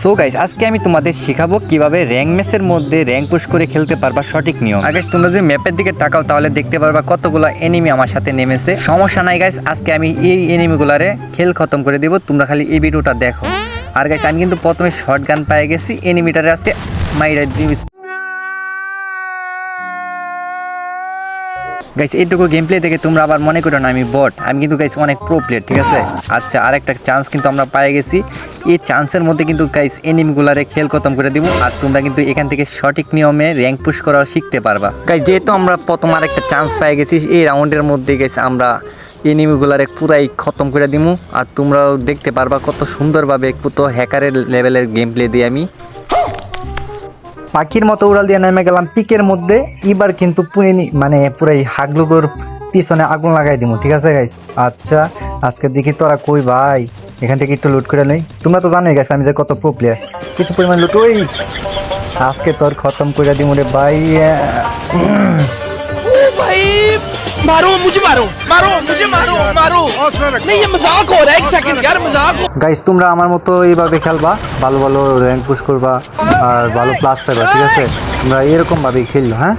So guys আজকে আমি তোমাদের শেখাবো কীভাবে র্যাঙ্ক ম্যাচের মধ্যে র্যাঙ্ক পুশ করে খেলতে পারবা সঠিক নিয়ম। guys, তোমরা যদি ম্যাপের দিকে তাকাও তাহলে দেখতে পারবা কতগুলো এনিমি আমার সাথে নেমেছে। সমস্যা নাই গাইস আজকে আমি এই এনিমিগুলারে খেল খতম করে দিব তোমরা খালি এই ভিডিওটা দেখো। আর গাইস আমি কিন্তু প্রথমে শর্ট গান পেয়ে গেছি এনিমিটারে আজকে মাইরা গাইস এইটুকু গেম প্লে দেখে তোমরা আবার মনে করো না আমি বট আমি কিন্তু গাইস অনেক প্রো প্লেয়ার ঠিক আছে? আচ্ছা আরেকটা চান্স কিন্তু আমরা পেয়ে গেছি। এই চান্সের মধ্যে কিন্তু গাইস এনিমিগুলারে খেল খতম করে দিব আর তোমরা কিন্তু এখান থেকে সঠিক নিয়মে র্যাঙ্ক পুশ করাও শিখতে পারবা। গাইস যেহেতু আমরা প্রথম আরেকটা চান্স পেয়ে গেছি, এই রাউন্ডের মধ্যে গেছে আমরা এনিমিগুলারে পুরাই খতম করে দিমু আর তোমরাও দেখতে পারবা কত সুন্দরভাবে কত হ্যাকারের লেভেলের গেম প্লে দিয়ে আমি। পাখির মতো উড়াল দিয়ে নেমে গেলাম। পিকের মধ্যে এবার কিন্তু মানে পুরাই হাগলুগোর পিছনে আগুন লাগাই দিব ঠিক আছে গাইস আচ্ছা আজকে দেখি তোরা কই ভাই? এখান থেকে একটু লুট করে নেই। তোমরা তো জানোই গেছে আমি যে কত প্রো প্লেয়ার কিছু পরিমাণ লুট ওই। আজকে তোর খতম করে দিব রে ভাই मारो मुझे मारो मारो मुझे मारो मारो नहीं ये मजाक हो रहा है एक सेकंड यार मजाक हो গাইস তোমরা আমার মতো এইভাবে খেলবা ভালো ভালো র্যাঙ্ক পুশ করবা আর ভালো প্লাস পাইবা ঠিক আছে তোমরা এরকম ভাবেই খেললো হ্যাঁ